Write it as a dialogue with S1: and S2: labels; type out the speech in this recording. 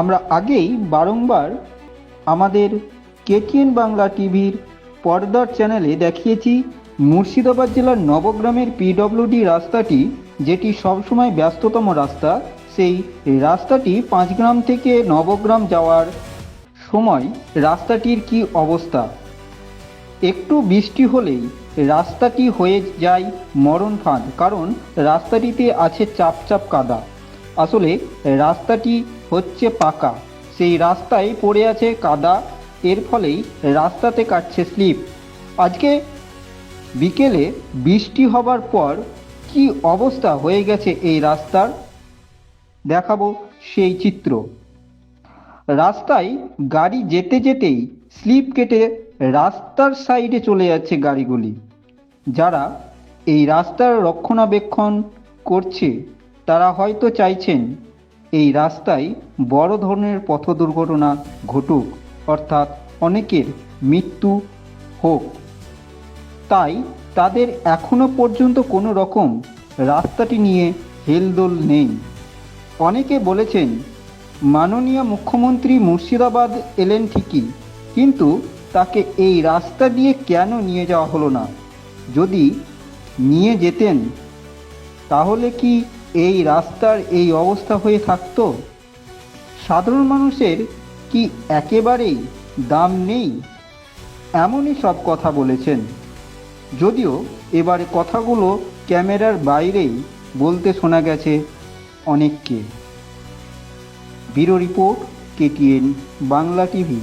S1: আমরা আগেই বারংবার আমাদের কেটিএন বাংলা টিভির পর্দার চ্যানেলে দেখিয়েছি, মুর্শিদাবাদ জেলার নবগ্রামের পিডব্লিউডি রাস্তাটি, যেটি সবসময় ব্যস্ততম রাস্তা। সেই রাস্তাটি পাঁচগ্রাম থেকে নবগ্রাম যাওয়ার সময় রাস্তাটির কি অবস্থা? একটু বৃষ্টি হলেই রাস্তাটি হয়ে যায় মরণ ফাঁদ, কারণ রাস্তাটিতে আছে চাপ চাপ কাদা। আসলে রাস্তাটি হচ্ছে পাকা। সেই রাস্তায় পড়ে আছে কাদা। এর ফলেই রাস্তাতে কাটছে স্লিপ। আজকে বিকেলে বৃষ্টি হবার পর কি অবস্থা হয়ে গেছে এই রাস্তার? দেখাবো সেই চিত্র। রাস্তায় গাড়ি যেতে যেতেই স্লিপ কেটে রাস্তার সাইডে চলে যাচ্ছে গাড়িগুলি। যারা এই রাস্তার রক্ষণাবেক্ষণ করছে, তারা হয়তো চাইছেন এই রাস্তায় বড় ধরনের পথ দুর্ঘটনা ঘটুক, অর্থাৎ অনেকের মৃত্যু হোক। তাই তাদের এখনও পর্যন্ত কোনো রকম রাস্তাটি নিয়ে হেলদোল নেই। অনেকে বলেছেন, মাননীয় মুখ্যমন্ত্রী মুর্শিদাবাদ এলেন ঠিকই, কিন্তু তাকে এই রাস্তা দিয়ে কেন নিয়ে যাওয়া হলো না? যদি নিয়ে যেতেন, তাহলে কি এই রাস্তার এই অবস্থা হয়ে থাকতো? সাধারণ মানুষের কি একেবারেই দাম নেই? এমনই সব কথা বলেছেন। যদিও এবারে কথাগুলো ক্যামেরার বাইরেই বলতে শোনা গেছে অনেককে। Bureau report, KTN, Bangla TV.